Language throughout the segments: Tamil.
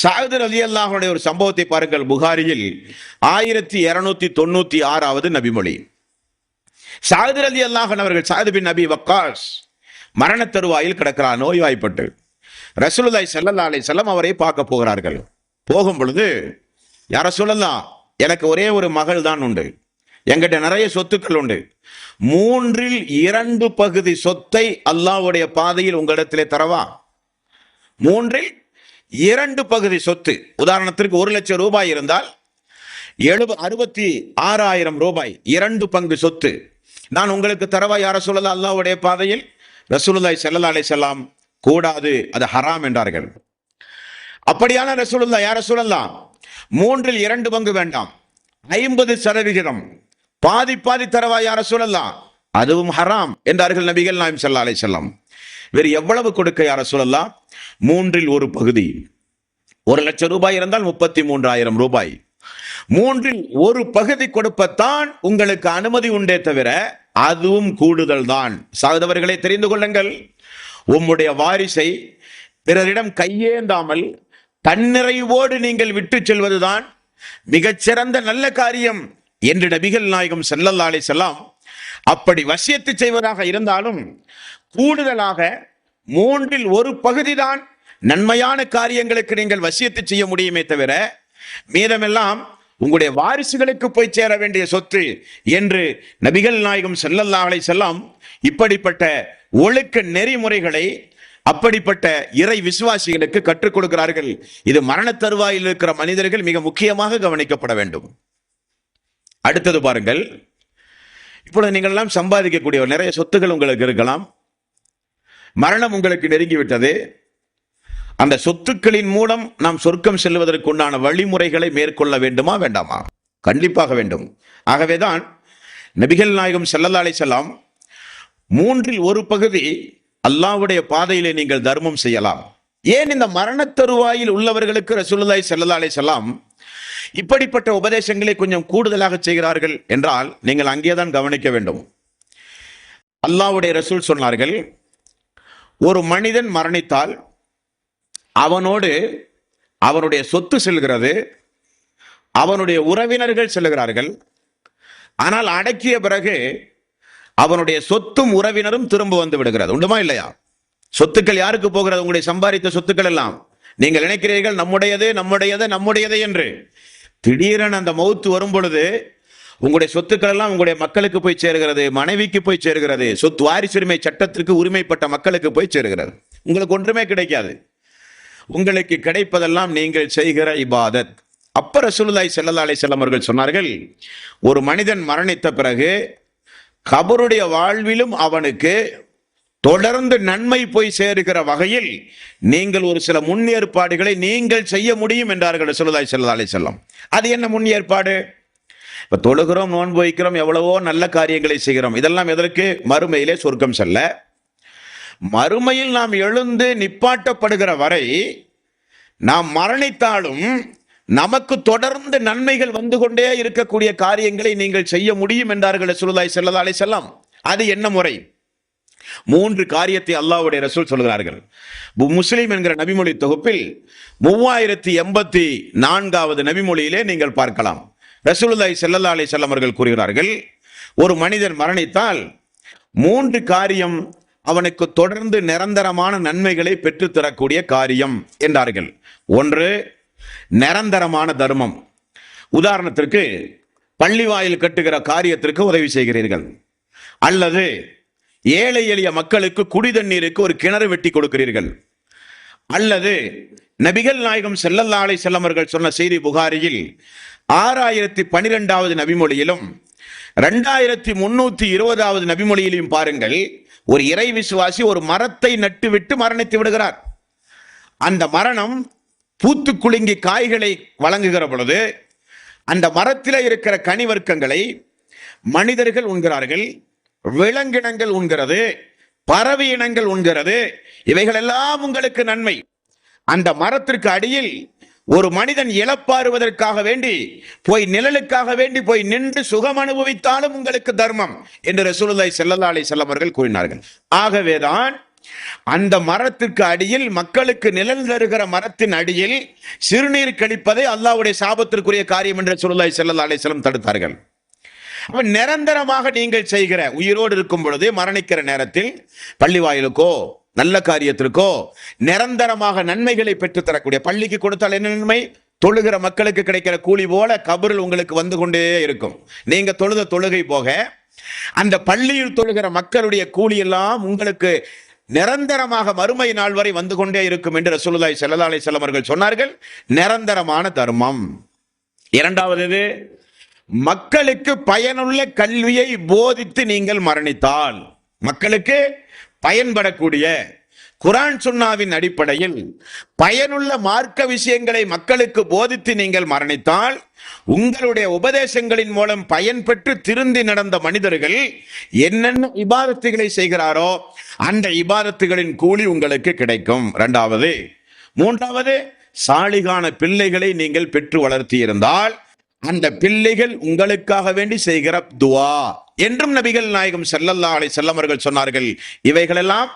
சாயதர் அலி அல்லாஹனுடைய ஒரு சம்பவத்தை பாருங்கள் புகாரியில் ஆயிரத்தி இருநூத்தி தொண்ணூத்தி ஆறாவது நபிமொழி. சாயதர் அலி அல்லாஹன் அவர்கள் சாயது பின் நபி வக்காஸ் மரண தருவாயில் கிடக்கிறார் நோய்வாய்ப்பட்டு. ரசூலுல்லாஹி ஸல்லல்லாஹு அலை செல்லம் அவரை பார்க்க போகிறார்கள். போகும் பொழுது யார சொல்லலாம் எனக்கு ஒரே ஒரு மகள் தான் உண்டு. எங்கிட்ட நிறைய சொத்துக்கள் உண்டு. மூன்றில் இரண்டு பகுதி சொத்தை அல்லாவுடைய பாதையில் உங்களிடத்திலே தரவா? மூன்றில் இரண்டு பகுதி சொத்து. உதாரணத்திற்கு ஒரு லட்சம் ரூபாய் இருந்தால் எழுப அறுபத்தி ஆறாயிரம் ரூபாய் இரண்டு பங்கு சொத்து. நான் உங்களுக்கு தரவா யார சொல்லலாம் அல்லாவுடைய பாதையில் ரசூலுல்லாய் ஸல்லல்லாஹு அலைஹி கூடாது அது ஹராம் என்றார்கள். அப்படியான ரசூலுல்லா யார சொல்லலாம்? மூன்றில் இரண்டு பங்கு வேண்டாம். ஐம்பது சதவிகிதம். பாதி பாதி தரவா யார சொல்லலாம் அதுவும் ஹராம் என்றார்கள் நபிகள் நாயம் ஸல்லல்லாஹு அலை வஸல்லம். வேறு எவ்வளவு கொடுக்க யார சொல்லலாம் மூன்றில் ஒரு பகுதி. ஒரு லட்சம் ரூபாய் இருந்தால் முப்பத்தி மூன்றாயிரம் ரூபாய். மூன்றில் ஒரு பகுதி கொடுப்பத்தான் உங்களுக்கு அனுமதி உண்டே தவிர அதுவும் கூடுதல் தான். சாதவர்களை தெரிந்து கொள்ளுங்கள். உம்முடைய வாரிசை பிறரிடம் கையேந்தாமல் தன்னிறைவோடு நீங்கள் விட்டு செல்வதுதான் மிகச்சிறந்த நல்ல காரியம். என்று நபிகள் நாயகம் ஸல்லல்லாஹு அலைஹி செல்லாம் அப்படி வசியத்து செய்வதாக இருந்தாலும் கூடுதலாக மூன்றில் ஒரு பகுதிதான் நன்மையான காரியங்களுக்கு நீங்கள் வசியத்து செய்ய முடியுமே தவிர மீதமெல்லாம் உங்களுடைய வாரிசுகளுக்கு போய் சேர வேண்டிய சொத்து என்று நபிகள் நாயகம் ஸல்லல்லாஹு செல்லாம் இப்படிப்பட்ட ஒழுக்க நெறிமுறைகளை அப்படிப்பட்ட இறை விசுவாசிகளுக்கு கற்றுக் கொடுக்கிறார்கள். இது மரண தருவாயில் இருக்கிற மனிதர்கள் மிக முக்கியமாக கவனிக்கப்பட வேண்டும். அடுத்தது பாருங்கள். இப்பொழுது நீங்கள் எல்லாம் சம்பாதிக்கக்கூடிய நிறைய சொத்துகள் உங்களுக்கு இருக்கலாம். மரணம் உங்களுக்கு நெருங்கிவிட்டது. அந்த சொத்துக்களின் மூலம் நாம் சொர்க்கம் செல்வதற்கு உண்டான வழிமுறைகளை மேற்கொள்ள வேண்டுமா வேண்டாமா? கண்டிப்பாக வேண்டும். ஆகவேதான் நபிகள் நாயகம் ஸல்லல்லாஹு அலைஹி மூன்றில் ஒரு பகுதி அல்லாவுடைய பாதையிலே நீங்கள் தர்மம் செய்யலாம். ஏன் இந்த மரணத்தருவாயில் உள்ளவர்களுக்கு ரசூலுல்லாஹி ஸல்லல்லாஹு அலைஹி இப்படிப்பட்ட உபதேசங்களை கொஞ்சம் கூடுதலாக செய்கிறார்கள் என்றால் நீங்கள் அங்கேதான் கவனிக்க வேண்டும். அல்லாஹ்வுடைய ரசூல் சொன்னார்கள் ஒரு மனிதன் மரணித்தால் அவனோடு அவனுடைய சொத்து செல்கிறது அவனுடைய உறவினர்கள் செல்கிறார்கள் ஆனால் அடக்கிய பிறகு அவனுடைய சொத்தும் உறவினரும் திரும்ப வந்து விடுகிறது. உண்டுமா இல்லையா? சொத்துக்கள் யாருக்கு போகிறது? உங்களுடைய சம்பாதித்த சொத்துக்கள் எல்லாம். நீங்கள் நினைக்கிறீர்கள் நம்முடையது நம்முடையது நம்முடையது என்று. திடீரென அந்த மௌத்து வரும் பொழுது உங்களுடைய சொத்துக்கள் எல்லாம் உங்களுடைய மக்களுக்கு போய் சேருகிறது மனைவிக்கு போய் சேர்கிறது சொத்து வாரிசுரிமை சட்டத்திற்கு உரிமைப்பட்ட மக்களுக்கு போய் சேர்கிறது. உங்களுக்கு ஒன்றுமே கிடைக்காது. உங்களுக்கு கிடைப்பதெல்லாம் நீங்கள் செய்கிற இபாதத். அப்ப ரசூலுல்லாய் செல்லல்லா அலைஹி செல்லம் அவர்கள் சொன்னார்கள் ஒரு மனிதன் மரணித்த பிறகு கபருடைய வாழ்விலும் அவனுக்கு தொடர்ந்து நன்மை போய் சேருகிற வகையில் நீங்கள் ஒரு சில முன்னேற்பாடுகளை நீங்கள் செய்ய முடியும் என்றார்கள் சொல்லுதாய் செல்லதாலே செல்லம் அது என்ன முன் ஏற்பாடு இப்ப தொழுகிறோம் நோன்பு வைக்கிறோம் எவ்வளவோ நல்ல காரியங்களை செய்கிறோம். இதெல்லாம் எதற்கு? மறுமையிலே சொர்க்கம் செல்ல. மறுமையில் நாம் எழுந்து நிப்பாட்டப்படுகிற வரை நாம் மரணித்தாலும் நமக்கு தொடர்ந்து நன்மைகள் வந்து கொண்டே இருக்கக்கூடிய காரியங்களை நீங்கள் செய்ய முடியும் என்றார்கள் ரசூலுல்லாஹி செல்லதாலே செல்லம் அது என்ன முறை? மூன்று காரியத்தை அல்லாவுடைய ரசூல் சொல்கிறார்கள் பு- என்கிற நபிமொழி தொகுப்பில் மூவாயிரத்தி எண்பத்தி நான்காவது நபிமொழியிலே நீங்கள் பார்க்கலாம். ரசூலுல்லாய் செல்லல்லா அலி செல்லமர்கள் கூறுகிறார்கள் ஒரு மனிதன் மரணித்தால் மூன்று காரியம் அவனுக்கு தொடர்ந்து நிரந்தரமான நன்மைகளை பெற்றுத்தரக்கூடிய காரியம் என்றார்கள். ஒன்று நிரந்தரமான தர்மம். உதாரணத்திற்கு பள்ளி வாயில் கட்டுகிற காரியத்திற்கு உதவி செய்கிறீர்கள். அல்லது ஏழை எளிய மக்களுக்கு குடி தண்ணீருக்கு ஒரு கிணறு வெட்டி கொடுக்கிறீர்கள். அல்லது நபிகள் நாயகம் செல்லல்லாலை செல்லமர்கள் சொன்ன செய்தி புகாரியில் ஆறாயிரத்தி பனிரெண்டாவது நபிமொழியிலும் ரெண்டாயிரத்தி முன்னூத்தி இருபதாவது நபிமொழியிலையும் பாருங்கள் ஒரு இறை விசுவாசி ஒரு மரத்தை நட்டுவிட்டு மரணித்து விடுகிறார். அந்த மரணம் பூத்து குலுங்கி காய்களை வழங்குகிற பொழுது அந்த மரத்தில் இருக்கிற கனிவர்க்கங்களை மனிதர்கள் உண்கிறார்கள். விலங்கினங்கள் உண்கிறது பறவை இனங்கள் உண்கிறது இவைகள் எல்லாம் உங்களுக்கு நன்மை. அந்த மரத்திற்கு அடியில் ஒரு மனிதன் இழப்பாறுவதற்காக வேண்டி போய் நிழலுக்காக வேண்டி போய் நின்று சுகம் அனுபவித்தாலும் உங்களுக்கு தர்மம் என்று ரசூலுல்லாய் செல்லல்லா அலி செல்லமர்கள் கூறினார்கள். ஆகவேதான் அந்த மரத்திற்கு அடியில் மக்களுக்கு நிழல் தருகிற மரத்தின் அடியில் சிறுநீர் கழிப்பதை அல்லாவுடைய சாபத்திற்குரிய காரியம் என்று ரசூலுல்லாய் செல்லல்லா அலி செல்லம் தடுத்தார்கள். அப்ப நிரந்தரமாக நீங்கள் செய்கிற உயிரோடு இருக்கும் பொழுது மரணிக்கிற நேரத்தில் பள்ளி வாயிலுக்கோ நல்ல காரியத்திற்கோ நிரந்தரமாக நன்மைகளை பெற்றுத்தரக்கூடிய பள்ளிக்கு கொடுத்தால் என்ன நன்மை? தொழுகிற மக்களுக்கு கிடைக்கிற கூலி போல கபரில் உங்களுக்கு வந்து கொண்டே இருக்கும். நீங்க தொழுத தொழுகை போக அந்த பள்ளியில் தொழுகிற மக்களுடைய கூலி எல்லாம் உங்களுக்கு நிரந்தரமாக மறுமை நாள் வரை வந்து கொண்டே இருக்கும் என்று ரசூலுதாய் செல்லதாலை அலைஹி சொன்னார்கள். நிரந்தரமான தர்மம். இரண்டாவது மக்களுக்கு பயனுள்ள கல்வியை போதித்து நீங்கள் மரணித்தால் மக்களுக்கு பயன்படக்கூடிய குரான் சுன்னாவின் அடிப்படையில் பயனுள்ள மார்க்க விஷயங்களை மக்களுக்கு போதித்து நீங்கள் மரணித்தால் உங்களுடைய உபதேசங்களின் மூலம் பயன் பெற்று திருந்தி நடந்த மனிதர்கள் என்னென்ன இபாதத்துகளை செய்கிறாரோ அந்த இபாதத்துகளின் கூலி உங்களுக்கு கிடைக்கும். இரண்டாவது மூன்றாவது சாலிகான பிள்ளைகளை நீங்கள் பெற்று வளர்த்தியிருந்தால் அந்த பிள்ளைகள் உங்களுக்காக வேண்டி செய்கிற துவா. என்றும் நபிகள் நாயகம் செல்லல்லா அலை செல்லமர்கள் சொன்னார்கள் இவைகளெல்லாம்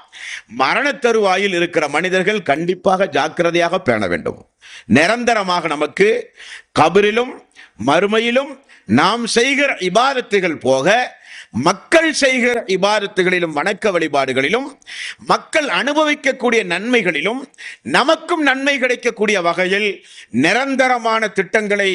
மரணத்தருவாயில் இருக்கிற மனிதர்கள் கண்டிப்பாக ஜாக்கிரதையாக பேண வேண்டும். நிரந்தரமாக நமக்கு கபரிலும் மறுமையிலும் நாம் செய்கிற இபாதத்துகள் போக மக்கள் செய்கிற இபாரத்துகளிலும் வணக்க வழிபாடுகளிலும் மக்கள் அனுபவிக்கக்கூடிய நன்மைகளிலும் நமக்கும் நன்மை கிடைக்கக்கூடிய வகையில் நிரந்தரமான திட்டங்களை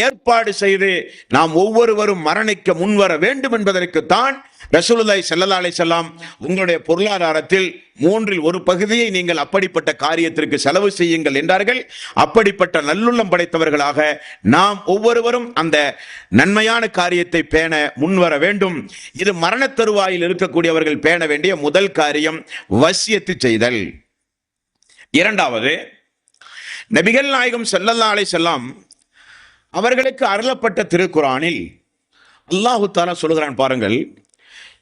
ஏற்பாடு செய்து நாம் ஒவ்வொருவரும் மரணிக்க முன்வர வேண்டும் என்பதற்குத்தான் ரசூலுல்லாய் செல்லல்லா அலை செல்லாம் உங்களுடைய பொருளாதாரத்தில் மூன்றில் ஒரு பகுதியை நீங்கள் அப்படிப்பட்ட காரியத்திற்கு செலவு செய்யுங்கள் என்றார்கள். அப்படிப்பட்ட நல்லுள்ளம் படைத்தவர்களாக நாம் ஒவ்வொருவரும் அந்த நன்மையான காரியத்தை பேண முன்வர வேண்டும். இது மரண தருவாயில் இருக்கக்கூடியவர்கள் பேண வேண்டிய முதல் காரியம் வசியத்து செய்தல். இரண்டாவது நபிகள் நாயகம் செல்லல்லா அலை செல்லாம் அவர்களுக்கு அருளப்பட்ட திருக்குரானில் அல்லாஹு தாலா சொல்கிறான் பாருங்கள்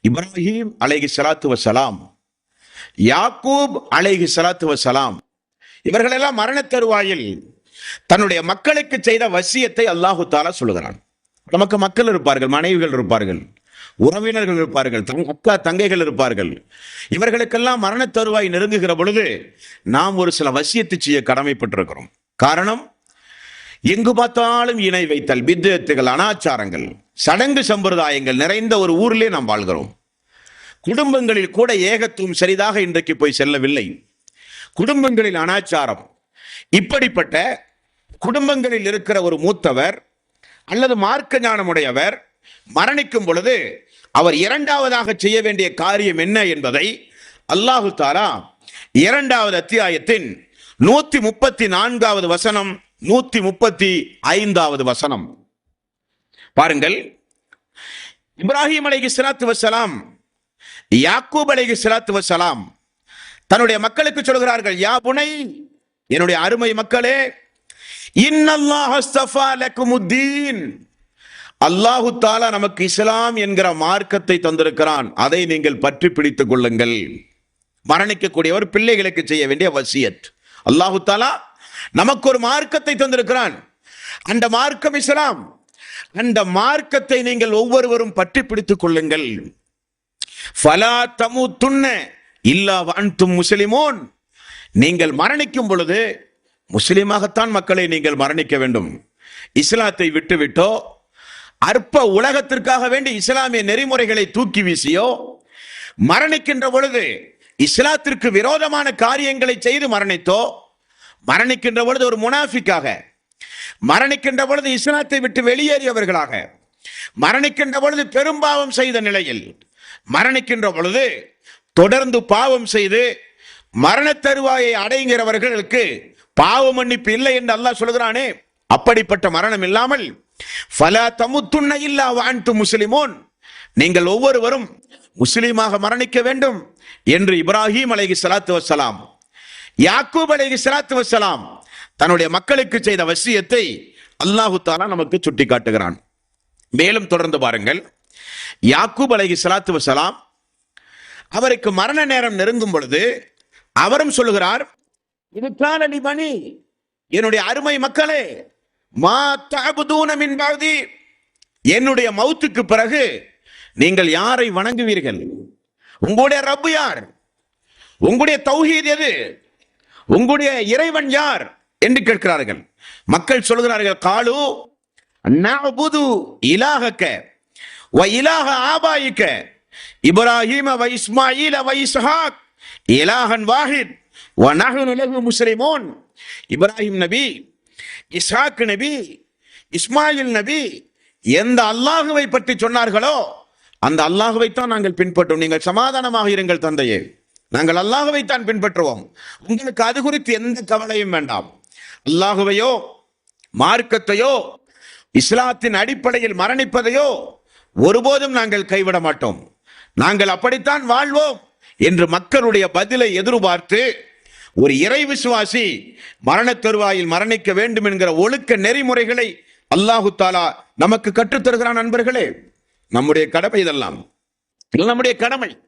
இப்ராஹிம் அலைகி ஸலாத்து வசலாம் யாக்கூப் அலைகி ஸலாத்து வசலாம் இவர்களெல்லாம் மரண தருவாயில் தன்னுடைய மக்களுக்கு செய்த வசியத்தை அல்லாஹு தாலா சொல்லுகிறான். நமக்கு மக்கள் இருப்பார்கள் மனைவிகள் இருப்பார்கள். உறவினர்கள் இருப்பார்கள் தங் அக்கா தங்கைகள் இருப்பார்கள். இவர்களுக்கெல்லாம் மரண தருவாய் நெருங்குகிற பொழுது நாம் ஒரு சில வசியத்தை செய்ய கடமைப்பட்டிருக்கிறோம். காரணம் எங்கு பார்த்தாலும் இணை வைத்தல் வித்தியத்துகள் அனாச்சாரங்கள் சடங்கு சம்பிரதாயங்கள் நிறைந்த ஒரு ஊரிலே நாம் வாழ்கிறோம். குடும்பங்களில் கூட ஏகத்துவம் சரிதாக இன்றைக்கு போய் செல்லவில்லை. குடும்பங்களில் அனாச்சாரம். இப்படிப்பட்ட குடும்பங்களில் இருக்கிற ஒரு மூத்தவர் அல்லது மார்க்க ஞானமுடையவர் மரணிக்கும் பொழுது அவர் இரண்டாவதாக செய்ய வேண்டிய காரியம் என்ன என்பதை அல்லாஹு தாரா இரண்டாவது அத்தியாயத்தின் நூத்தி முப்பத்தி நான்காவது வசனம் நூத்தி முப்பத்தி ஐந்தாவது வசனம். பாருங்கள். இப்ராஹிம் அலைகி ஸலாத்து வசலாம் யாக்கூப் அலைகி ஸலாத்து வசலாம் தன்னுடைய மக்களுக்கு சொல்கிறார்கள் யா புனை என்னுடைய அருமை மக்களே இன்னல்லாஹ் அஸ்தஃபா லக்குமுத்தீன் அல்லாஹு தாலா நமக்கு இஸ்லாம் என்கிற மார்க்கத்தை தந்திருக்கிறான். அதை நீங்கள் பற்றி பிடித்துக் கொள்ளுங்கள். மரணிக்கக்கூடியவர் பிள்ளைகளுக்கு செய்ய வேண்டிய வசியத். அல்லாஹு தாலா நமக்கு ஒரு மார்க்கத்தை தந்திருக்கிறான். அந்த மார்க்கம் இஸ்லாம். அந்த மார்க்கத்தை நீங்கள் ஒவ்வொருவரும் பற்றி பிடித்துக் கொள்ளுங்கள். ஃபலா தமு துண்ண இல்லா வான்தும் முஸ்லிமோன். நீங்கள் மரணிக்கும் பொழுது முஸ்லீமாகத்தான் மக்களை நீங்கள் மரணிக்க வேண்டும். இஸ்லாத்தை விட்டுவிட்டோ அற்ப உலகத்திற்காக வேண்டி இஸ்லாமிய நெறிமுறைகளை தூக்கி வீசியோ மரணிக்கின்ற பொழுது இஸ்லாத்திற்கு விரோதமான காரியங்களை செய்து மரணித்தோ மரணிக்கின்ற பொழுது ஒரு முனாஃபிக்காக மரணிக்கின்ற பொழுது இஸ்லாத்தை விட்டு வெளியேறியவர்களாக மரணிக்கின்ற பொழுது பெரும்பாவம் செய்த நிலையில் மரணிக்கின்ற பொழுது தொடர்ந்து பாவம் செய்து மரண தருவாயை அடைகிறவர்களுக்கு பாவ மன்னிப்பு இல்லை என்று அல்லாஹ் சொல்கிறானே அப்படிப்பட்ட மரணம் இல்லாமல் ஃபலா தமுத்துண்ண இல்லா வான்து முஸ்லிமோன். நீங்கள் ஒவ்வொருவரும் முஸ்லீமாக மரணிக்க வேண்டும் என்று இப்ராஹிம் அலைகி சலாத்து வசலாம் யாக்கூப் அலைகி சலாத்து வசலாம் தன்னுடைய மக்களுக்கு செய்த வசியத்தை அல்லாஹு தாலா நமக்கு சுட்டி காட்டுகிறான் மேலும் தொடர்ந்து பாருங்கள். யாக்கூப் அலைகி சலாத்து வசலாம் அவருக்கு மரண நேரம் நெருங்கும் பொழுது அவரும் சொல்லுகிறார் இது காலடி மணி. என்னுடைய அருமை மக்களே மா தஅபுதூன மின் என்னுடைய மௌத்துக்கு பிறகு நீங்கள் யாரை வணங்குவீர்கள்? உங்களுடைய ரப்பு யார்? உங்களுடைய தௌஹீத் எது? உங்களுடைய இறைவன் யார்? என்று கேட்கிறார்கள். மக்கள் சொல்கிறார்கள் காலு நஅபுது இலாகக்க வ இலாக ஆபாயிக்க இப்ராஹிம வ இஸ்மாயில் வ இஸ்ஹாக் இலாஹன் வாஹித் வ நஹ்னு லஹு முஸ்லிமூன். இப்ராஹிம் நபி இஸ்ஹாக் நபி இஸ்மாயில் நபி எந்த அல்லாஹுவை பற்றி சொன்னார்களோ அந்த அல்லாஹுவை தான் நாங்கள் பின்பற்றும் நீங்கள் சமாதானமாக இருங்கள் தந்தையே. நாங்கள் அல்லாஹுவை தான் பின்பற்றுவோம். உங்களுக்கு அது குறித்து எந்த கவலையும் வேண்டாம். அல்லாஹுவையோ மார்க்கத்தையோ இஸ்லாத்தின் அடிப்படையில் மரணிப்பதையோ ஒருபோதும் நாங்கள் கைவிட மாட்டோம். நாங்கள் அப்படித்தான் வாழ்வோம் என்று மக்களுடைய பதிலை எதிர்பார்த்து ஒரு இறை விசுவாசி மரண தருவாயில் மரணிக்க வேண்டும் என்கிற ஒழுக்க நெறிமுறைகளை அல்லாஹு தாலா நமக்கு கற்றுத்தருகிறான் நண்பர்களே. நம்முடைய கடமை இதெல்லாம். நம்முடைய கடமை.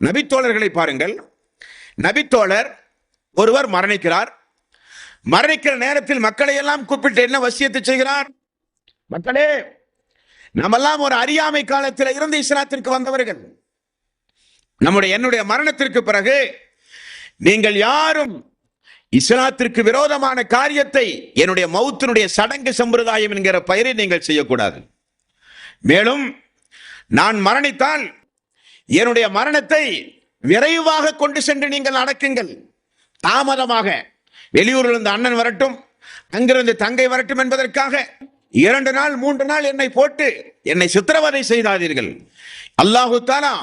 நபித்தோழர்களை பாருங்கள். நபித்தோழர் ஒருவர் மரணிக்கிறார். மரணிக்கிற நேரத்தில் மக்களை எல்லாம் கூப்பிட்டு என்ன வசியத்தை செய்கிறார்? மக்களே நம்மெல்லாம் ஒரு அறியாமை காலத்தில் இருந்து இஸ்லாத்திற்கு வந்தவர்கள். நம்முடைய என்னுடைய மரணத்திற்கு பிறகு நீங்கள் யாரும் இஸ்லாத்திற்கு விரோதமான காரியத்தை என்னுடைய மௌத்தினுடைய சடங்கு சம்பிரதாயம் என்கிற பெயரை நீங்கள் செய்யக்கூடாது. மேலும் நான் மரணித்தால் என்னுடைய மரணத்தை விரைவாக கொண்டு சென்று நீங்கள் அடக்குங்கள். தாமதமாக. வெளியூரில் இருந்த அண்ணன் வரட்டும் அங்கிருந்து தங்கை வரட்டும் என்பதற்காக இரண்டு நாள் மூன்று நாள் என்னை போட்டு என்னை சித்திரவதை செய்தாதீர்கள். அல்லாஹு தாலா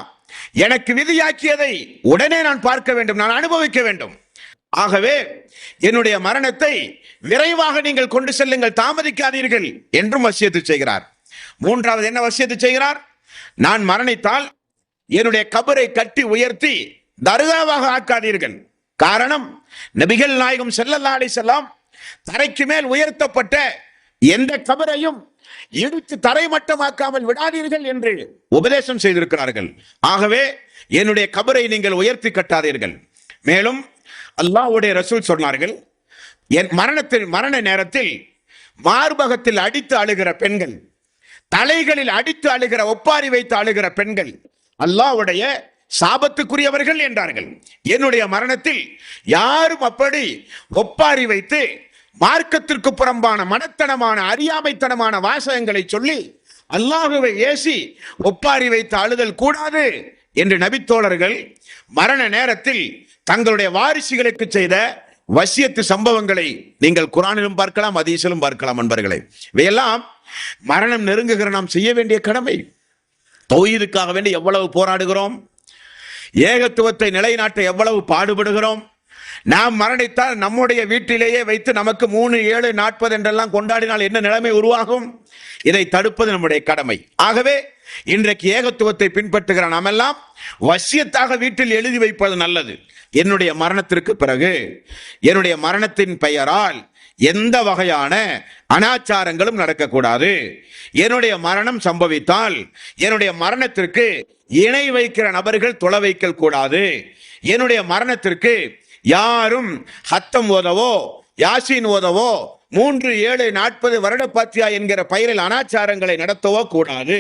எனக்கு விதியாக்கியதை உடனே நான் பார்க்க வேண்டும் நான் அனுபவிக்க வேண்டும். ஆகவே என்னுடைய மரணத்தை விரைவாக நீங்கள் கொண்டு செல்லுங்கள் தாமதிக்காதீர்கள் என்றும் வசியத்து செய்கிறார். மூன்றாவது என்ன வசியத்து செய்கிறார்? நான் மரணித்தால் என்னுடைய கபரை கட்டி உயர்த்தி தர்காவாக ஆக்காதீர்கள். காரணம் நபிகள் நாயகம் செல்லல்லாடி அலைஹி செல்லாம் தரைக்கு மேல் உயர்த்தப்பட்ட எந்த கபரையும் இடித்து தரைமட்டமாக்காமல் விடாதீர்கள் என்று உபதேசம் செய்திருக்கிறார்கள். ஆகவே என்னுடைய கபரை நீங்கள் உயர்த்தி கட்டாதீர்கள். மேலும் அல்லாஹ்வுடைய ரசூல் சொன்னார்கள் என் மரணத்தில் மரண நேரத்தில் மார்பகத்தில் அடித்து அழுகிற பெண்கள் தலைகளில் அடித்து அழுகிற ஒப்பாரி வைத்து அழுகிற பெண்கள் அல்லாஹ்வுடைய சாபத்துக்குரியவர்கள் என்றார்கள். என்னுடைய மரணத்தில் யாரும் அப்படி ஒப்பாரி வைத்து மார்க்கத்திற்கு புறம்பான மனத்தனமான அறியாமைத்தனமான வாசகங்களை சொல்லி அல்லாஹுவை ஏசி ஒப்பாரி வைத்து அழுதல் கூடாது என்று நபித்தோழர்கள் மரண நேரத்தில் தங்களுடைய வாரிசுகளுக்கு செய்த வசியத்து சம்பவங்களை நீங்கள் குரானிலும் பார்க்கலாம் அதீசிலும் பார்க்கலாம் அன்பர்களே இவையெல்லாம் மரணம் நெருங்குகிற நாம் செய்ய வேண்டிய கடமை. தௌஹீதுக்காக வேண்டி எவ்வளவு போராடுகிறோம்? ஏகத்துவத்தை நிலைநாட்ட எவ்வளவு பாடுபடுகிறோம்? நாம் மரணித்தால் நம்முடைய வீட்டிலேயே வைத்து நமக்கு மூணு ஏழு நாற்பது என்றெல்லாம் கொண்டாடினால் என்ன நிலைமை உருவாகும்? இதை தடுப்பது நம்முடைய கடமை. ஆகவே இன்றைக்கு ஏகத்துவத்தை பின்பற்றுகிற நாமெல்லாம் வசியத்தாக வீட்டில் எழுதி வைப்பது நல்லது. என்னுடைய மரணத்திற்கு பிறகு என்னுடைய மரணத்தின் பெயரால் எந்த வகையான அனாச்சாரங்களும் நடக்கக்கூடாது. என்னுடைய மரணம் சம்பவித்தால் என்னுடைய மரணத்திற்கு இணை வைக்கிற நபர்கள் தொலை வைக்கல் கூடாது என்னுடைய மரணத்திற்கு யாரும் ஹத்தம் ஓதவோ யாசின் ஓதவோ மூன்று ஏழு நாற்பது வருட பாத்தியா என்கிற பெயரில் அனாச்சாரங்களை நடத்தவோ கூடாது.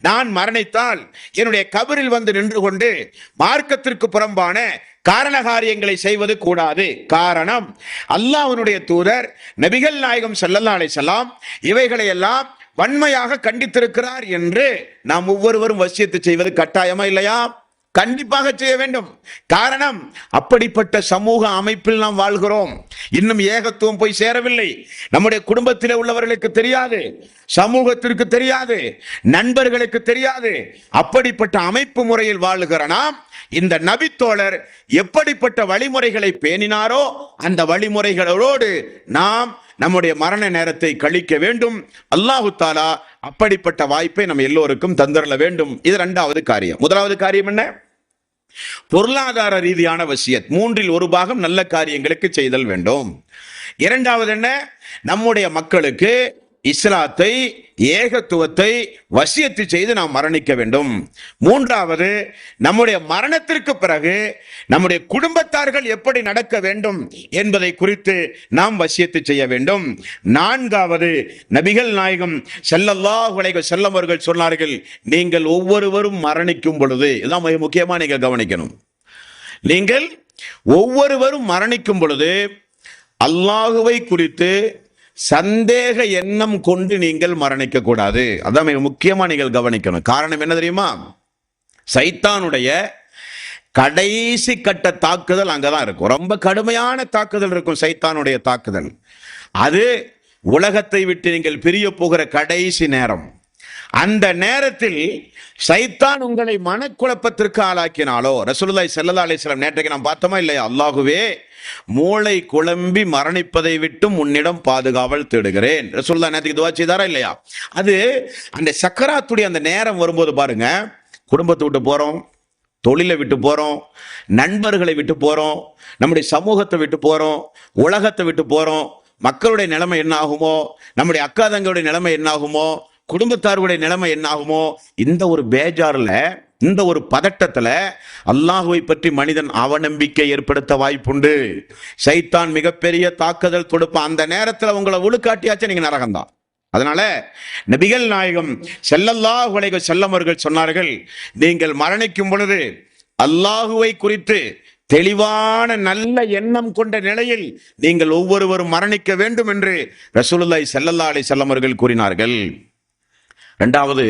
நான் மரணித்தால் என்னுடைய கபரில் வந்து நின்று கொண்டு மார்க்கத்திற்கு புறம்பான காரண காரியங்களை செய்வது கூடாது. காரணம் அல்லாஹனுடைய தூதர் நபிகள் நாயகம் செல்லல்லா அலைஹி வஸல்லம் இவைகளை எல்லாம் வன்மையாக கண்டித்திருக்கிறார் என்று நாம் ஒவ்வொருவரும் வசியத்தை செய்வது கட்டாயமா இல்லையா? கண்டிப்பாக செய்ய வேண்டும். காரணம் அப்படிப்பட்ட சமூக அமைப்பில் நாம் வாழ்கிறோம். இன்னும் ஏகத்துவம் போய் சேரவில்லை. நம்முடைய குடும்பத்திலே உள்ளவர்களுக்கு தெரியாது. சமூகத்திற்கு தெரியாது. நண்பர்களுக்கு தெரியாது. அப்படிப்பட்ட அமைப்பு முறையில் வாழுகிற நாம் இந்த நபித்தோழர் எப்படிப்பட்ட வழிமுறைகளை பேணினாரோ அந்த வழிமுறைகளோடு நாம் நம்முடைய மரண நேரத்தை கழிக்க வேண்டும். அல்லாஹு தாலா அப்படிப்பட்ட வாய்ப்பை நம்ம எல்லோருக்கும் தந்துடல வேண்டும். இது ரெண்டாவது காரியம். முதலாவது காரியம் என்ன? பொருளாதார ரீதியான வசியத். மூன்றில் ஒரு பாகம் நல்ல காரியங்களுக்கு செய்தல் வேண்டும். இரண்டாவது என்ன? நம்முடைய மக்களுக்கு இஸ்லாத்தை ஏகத்துவத்தை வசியத்து செய்து நாம் மரணிக்க வேண்டும். மூன்றாவது நம்முடைய மரணத்திற்கு பிறகு நம்முடைய குடும்பத்தார்கள் எப்படி நடக்க வேண்டும் என்பதை குறித்து நாம் வசியத்து செய்ய வேண்டும். நான்காவது நபிகள் நாயகம் செல்லல்லா உலக செல்லவர்கள் அவர்கள் சொன்னார்கள் நீங்கள் ஒவ்வொருவரும் மரணிக்கும் பொழுது இதுதான் மிக முக்கியமாக நீங்கள் கவனிக்கணும். நீங்கள் ஒவ்வொருவரும் மரணிக்கும் பொழுது அல்லாஹுவை குறித்து சந்தேக எண்ணம் கொண்டு நீங்கள் மரணிக்க கூடாது. அதான் மிக முக்கியமா நீங்கள் கவனிக்கணும். காரணம் என்ன தெரியுமா? சைத்தானுடைய கடைசி கட்ட தாக்குதல் அங்கதான் இருக்கும். ரொம்ப கடுமையான தாக்குதல் இருக்கும் சைத்தானுடைய தாக்குதல். அது உலகத்தை விட்டு நீங்கள் பிரிய போகிற கடைசி நேரம். அந்த நேரத்தில் சைத்தான் உங்களை மனக்குழப்பத்திற்கு ஆளாக்கினாலோ ரசூலுல்லாஹி செல்லதா அலிஸ்லாம் நேற்றைக்கு நாம் பார்த்தோமா இல்லையா? அல்லாகுவே மூளை குழம்பி மரணிப்பதை விட்டும் உன்னிடம் பாதுகாவல் தேடுகிறேன். ரசூல்லா நேற்றுக்கு துவா செய்தாரா இல்லையா? அது அந்த சக்கராத்துடைய அந்த நேரம் வரும்போது பாருங்க குடும்பத்தை விட்டு போறோம் தொழிலை விட்டு போறோம் நண்பர்களை விட்டு போறோம் நம்முடைய சமூகத்தை விட்டு போறோம் உலகத்தை விட்டு போறோம் மக்களுடைய நிலைமை என்ன ஆகுமோ நம்முடைய அக்கா தங்களுடைய நிலைமை என்ன ஆகுமோ குடும்பத்தாருடைய நிலைமை என்னாகுமோ இந்த ஒரு பேஜாரில் இந்த ஒரு பதட்டத்தில் அல்லாஹுவை பற்றி மனிதன் அவநம்பிக்கை ஏற்படுத்த வாய்ப்புண்டு. சைத்தான் மிகப்பெரிய தாக்குதல் தொடுப்பான் அந்த நேரத்தில் உங்களை உழுக்காட்டியாச்சும் நீங்கள் நரகம்தான். அதனால நபிகள் நாயகம் செல்லல்லா உலக செல்லமர்கள் சொன்னார்கள் நீங்கள் மரணிக்கும் பொழுது அல்லாஹுவை குறித்து தெளிவான நல்ல எண்ணம் கொண்ட நிலையில் நீங்கள் ஒவ்வொருவரும் மரணிக்க வேண்டும் என்று ரசூலுல்லாய் செல்லல்லா அலை செல்லமர்கள் கூறினார்கள். ரெண்டாவது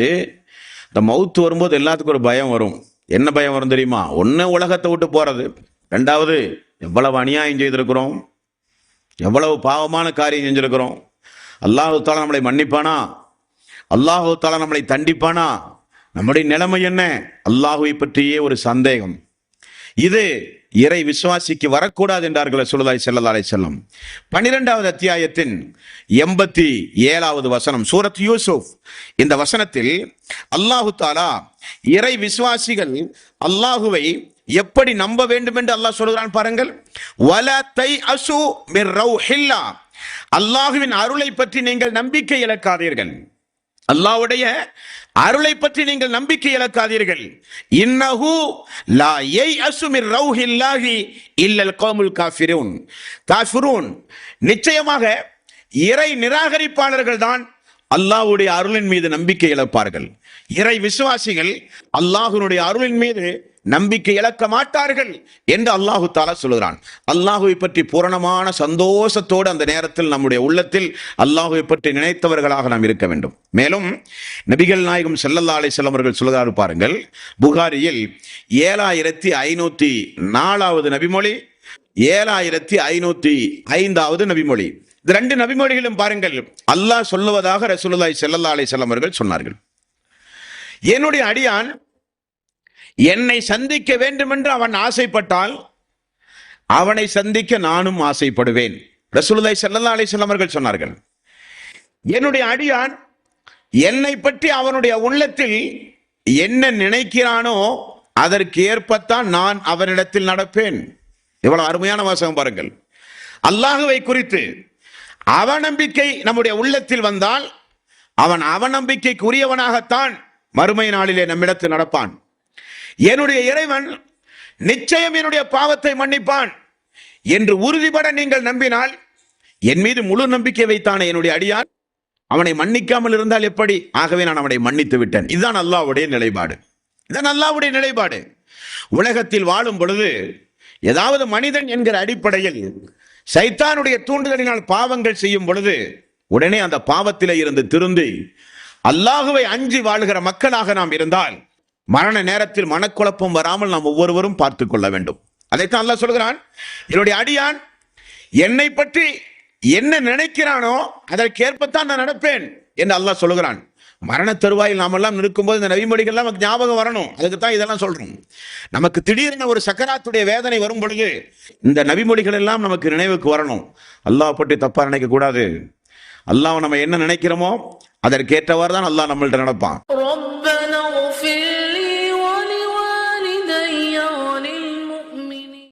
இந்த மவுத் வரும்போது எல்லாத்துக்கும் ஒரு பயம் வரும். என்ன பயம் வரும் தெரியுமா? ஒன்று உலகத்தை விட்டு போகிறது ரெண்டாவது எவ்வளவு அநியாயம் செய்திருக்கிறோம். எவ்வளவு பாவமான காரியம் செஞ்சிருக்கிறோம். அல்லாஹு தாலா நம்மளை மன்னிப்பானா? அல்லாஹு தாலா நம்மளை தண்டிப்பானா? நம்முடைய நிலைமை என்ன? அல்லாஹுவை பற்றியே ஒரு சந்தேகம். இது இறை விசுவாசிக்கு வரக்கூடாது என்றார்கள் சுல்லல்லாஹி ஸல்லல்லாஹு செல்லும் பனிரெண்டாவது பன்னிரெண்டாவது அத்தியாயத்தின் எண்பத்தி ஏழாவது வசனம் சூரத் யூசுப் இந்த வசனத்தில் அல்லாஹு தாலா இறை விசுவாசிகள் அல்லாஹுவை எப்படி நம்ப வேண்டும் என்று அல்லாஹ் சொல்கிறான் பாருங்கள். வல தை அசு மிர் ரௌஹில்லா. அல்லாஹுவின் அருளை பற்றி நீங்கள் நம்பிக்கை இழக்காதீர்கள். அல்லாவுடைய அருளை பற்றி நீங்கள் நம்பிக்கை இழக்காதீர்கள். இன்னஹு லா யை அசுமிர் ரவுஹில்லாஹி இல்லல் கௌமுல் காஃபிரூன். காஃபிரூன் நிச்சயமாக இறை நிராகரிப்பாளர்கள் தான் அல்லாஹ்வுடைய அருளின் மீது நம்பிக்கை இழப்பார்கள். இறை விசுவாசிகள் அல்லாஹ்வினுடைய அருளின் மீது நம்பிக்கை இழக்க மாட்டார்கள் என்று அல்லாஹு தாலா சொல்கிறான் அல்லாஹுவை பற்றி பூரணமான சந்தோஷத்தோடு அந்த நேரத்தில் நம்முடைய உள்ளத்தில் அல்லாஹுவை பற்றி நினைத்தவர்களாக நாம் இருக்க வேண்டும். மேலும் நபிகள் நாயகம் செல்லல்லா அலை செல்லவர்கள் சொல்கிறார் பாருங்கள் புகாரியில் ஏழாயிரத்தி ஐநூற்றி நாலாவது நபிமொழி ஏழாயிரத்தி ஐநூற்றி ஐந்தாவது நபிமொழி. இந்த ரெண்டு நபிமொழிகளும் பாருங்கள் அல்லாஹ் சொல்லுவதாக ரசூலுல்லாய் செல்லல்லா அலை செல்லவர்கள் சொன்னார்கள். என்னுடைய அடியான் என்னை சந்திக்க வேண்டும் என்று அவன் ஆசைப்பட்டால் அவனை சந்திக்க நானும் ஆசைப்படுவேன். ரசூலுல்லாஹி ஸல்லல்லாஹு அலைஹி வஸல்லம் அவர்கள் சொன்னார்கள் என்னுடைய அடியான் என்னை பற்றி அவனுடைய உள்ளத்தில் என்ன நினைக்கிறானோ அதற்கு ஏற்பத்தான் நான் அவனிடத்தில் நடப்பேன். இவ்வளவு அருமையான வாசகம் பாருங்கள். அல்லாஹுவை குறித்து அவநம்பிக்கை நம்முடைய உள்ளத்தில் வந்தால் அவன் அவநம்பிக்கைக்குரியவனாகத்தான் மறுமை நாளிலே நம்மிடத்தில் நடப்பான். என்னுடைய இறைவன் நிச்சயம் என்னுடைய பாவத்தை மன்னிப்பான் என்று உறுதிபட நீங்கள் நம்பினால் என் மீது முழு நம்பிக்கை வைத்தான என்னுடைய அடியான். அவனை மன்னிக்காமல் இருந்தால் எப்படி? ஆகவே நான் அவனை மன்னித்து விட்டேன். இதுதான் அல்லாவுடைய நிலைப்பாடு. இதுதான் அல்லாவுடைய நிலைப்பாடு. உலகத்தில் வாழும் பொழுது ஏதாவது மனிதன் என்கிற அடிப்படையில் சைத்தானுடைய தூண்டுதலினால் பாவங்கள் செய்யும் பொழுது உடனே அந்த பாவத்திலே இருந்து திருந்தி அல்லாஹுவை அஞ்சி வாழ்கிற மக்களாக நாம் இருந்தால் மரண நேரத்தில் மனக்குழப்பம் வராமல் நாம் ஒவ்வொருவரும் பார்த்து கொள்ள வேண்டும். அதைத்தான் அல்லாஹ் சொல்கிறான் என்னுடைய அடியான் என்னை பற்றி என்ன நினைக்கிறானோ அதற்கேற்பத்தான் நான் நடப்பேன் என்று அல்லாஹ் சொல்லுகிறான். மரண தருவாயில் நாமெல்லாம் இருக்கும்போது இந்த நவிமொழிகள்லாம் நமக்கு ஞாபகம் வரணும். அதுக்கு தான் இதெல்லாம் சொல்கிறோம் நமக்கு திடீரென ஒரு சக்கராத்துடைய வேதனை வரும் பொழுது இந்த நவிமொழிகள் எல்லாம் நமக்கு நினைவுக்கு வரணும். அல்லாஹ் பற்றி தப்பாக நினைக்கக்கூடாது. அல்லாஹ் நம்ம என்ன நினைக்கிறோமோ அதற்கேற்றவாறு தான் அல்லாஹ் நம்மள்ட்ட நடப்பான்.